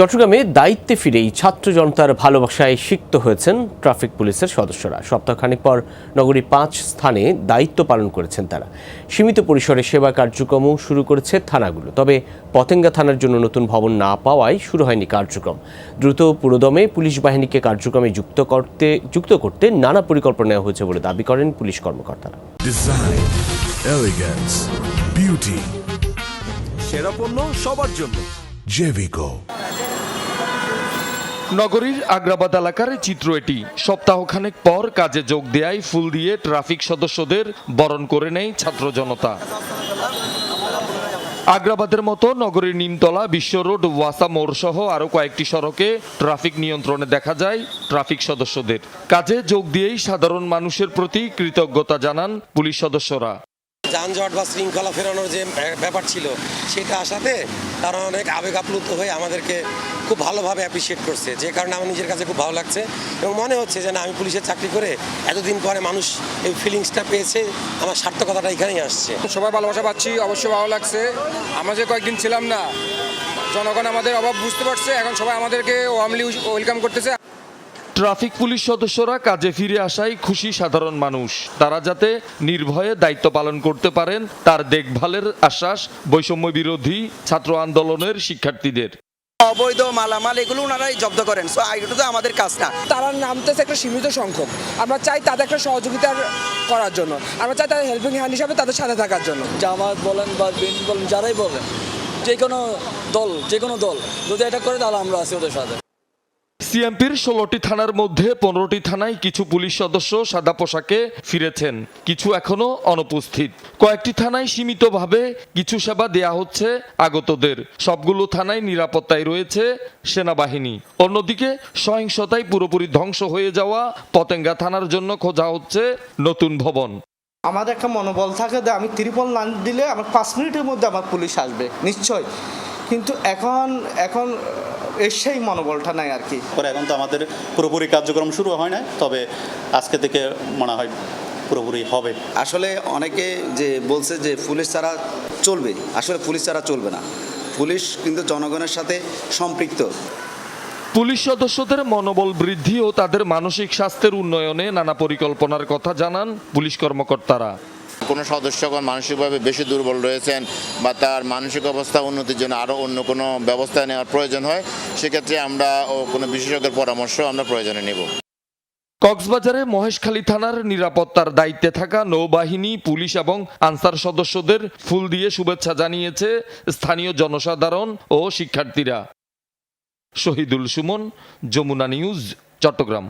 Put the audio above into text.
চট্টগ্রামে দায়িত্বে ফিরেই ছাত্র জনতার ভালোবাসায় সিক্ত হয়েছেন ট্রাফিক পুলিশের সদস্যরা। সপ্তাহখানেক পর নগরীর পাঁচ স্থানে দায়িত্ব পালন করেছেন তারা। সীমিত পরিসরে সেবা কার্যক্রমও শুরু করেছে থানাগুলো। তবে পতেঙ্গা থানার জন্য নতুন ভবন না পাওয়ায় শুরু হয়নি কার্যক্রম। দ্রুত পুরোদমে পুলিশ বাহিনীকে কার্যক্রমে যুক্ত করতে যুক্ত করতে নানা পরিকল্পনা নেওয়া হয়েছে বলে দাবি করেন পুলিশ কর্মকর্তারা। Beauty, সেরা পণ্য সবার জন্য। Jevico. নগরীর আগ্রাবাদ এলাকার চিত্র এটি। সপ্তাহখানেক পর কাজে যোগ দেয়ায় ফুল দিয়ে ট্রাফিক সদস্যদের বরণ করে নেয় ছাত্র জনতা। আগ্রাবাদের মতো নগরীর নিমতলা, বিশ্ব রোড, ওয়াসা মোড় সহ আরও কয়েকটি সড়কে ট্রাফিক নিয়ন্ত্রণে দেখা যায় ট্রাফিক সদস্যদের। কাজে যোগ দিয়েই সাধারণ মানুষের প্রতি কৃতজ্ঞতা জানান পুলিশ সদস্যরা। যানজট বা শৃঙ্খলা ফেরানোর যে ব্যাপার ছিল, সেটা আসাতে তারা অনেক আবেগ আপ্লুত হয়ে আমাদেরকে খুব ভালোভাবে অ্যাপ্রিসিয়েট করছে। যে কারণে আমার নিজের কাছে খুব ভালো লাগছে এবং মনে হচ্ছে যে না, আমি পুলিশের চাকরি করে এতদিন পরে মানুষ এই ফিলিংসটা পেয়েছে, আমার সার্থকতাটা এখানেই আসছে। সবাই ভালোবাসা পাচ্ছি, অবশ্যই ভালো লাগছে। আমরা যে কয়েকদিন ছিলাম না, জনগণ আমাদের অভাব বুঝতে পারছে, এখন সবাই আমাদেরকে ওয়ার্মলি ওয়েলকাম করতেছে। ট্রাফিক পুলিশ সদস্যরা কাজে ফিরে আসায় খুশি সাধারণ মানুষ। তারা যাতে নির্ভয়ে দায়িত্ব পালন করতে পারেন তার দেখভালের আশ্বাস বৈষম্য বিরোধী ছাত্র আন্দোলনের শিক্ষার্থীদের। অবৈধ মালামাল এগুলো ওনারাই জব্দ করেন সো এটা তো আমাদের কাজ না। তারা নামতেছে একটা সীমিত সংখ্যক। আমরা চাই তাদের একটা সহযোগিতা করার জন্য। আমরা চাই তাদের হেল্পিং হ্যান্ড হিসাবে তাদের সাথে থাকার জন্য। জামাত বলেন বা বিএনপি বলেন যারাই বলেন যে কোনো দল যে কোনো দল যদি এটা করে তাহলে আমরা আছি ওদের সাথে। সিএমপির ষোলোটি থানার মধ্যে পনেরোটি থানায় কিছু পুলিশ সদস্য সাদা পোশাকে ফিরেছেন। কিছু এখনও অনুপস্থিত। কয়েকটি থানায় সীমিতভাবে কিছু সেবা দেয়া হচ্ছে আগতদের। সবগুলো থানায় নিরাপত্তায় রয়েছে সেনাবাহিনী। অন্যদিকে সহিংসতায় পুরোপুরি ধ্বংস হয়ে যাওয়া পতেঙ্গা থানার জন্য খোঁজা হচ্ছে নতুন ভবন। আমাদের একটা মনোবল থাকে যে আমি ত্রিপল না দিলে আমার পাঁচ মিনিটের মধ্যে আমার পুলিশ আসবে। নিশ্চয় কিন্তু এখন এখন এর সেই মনোবলটা নাই আর কি। করে এখন তো আমাদের পুরোপুরি কার্যক্রম শুরু হয় না তবে আজকে থেকে মনে হয় পুরোপুরি হবে। আসলে অনেকে যে বলছে যে পুলিশ ছাড়া চলবে আসলে পুলিশ ছাড়া চলবে না। পুলিশ কিন্তু জনগণের সাথে সম্পৃক্ত। পুলিশ সদস্যদের মনোবল বৃদ্ধি ও তাদের মানসিক স্বাস্থ্যের উন্নয়নে নানা পরিকল্পনার কথা জানান পুলিশ কর্মকর্তারা। কোনো সদস্যগণ মানসিকভাবে বেশি দুর্বল রয়েছেন বা তার মানসিক অবস্থা উন্নতির জন্য আরও অন্য কোনো ব্যবস্থা নেওয়ার প্রয়োজন হয়, সেক্ষেত্রে আমরা কোনো বিশেষজ্ঞের পরামর্শ আমরা প্রয়োজনে নেব। কক্সবাজারে মহেশখালী থানার নিরাপত্তার দায়িত্বে থাকা নৌবাহিনী, পুলিশ এবং আনসার সদস্যদের ফুল দিয়ে শুভেচ্ছা জানিয়েছে স্থানীয় জনসাধারণ ও শিক্ষার্থীরা। শহীদুল সুমন, যমুনা নিউজ, চট্টগ্রাম।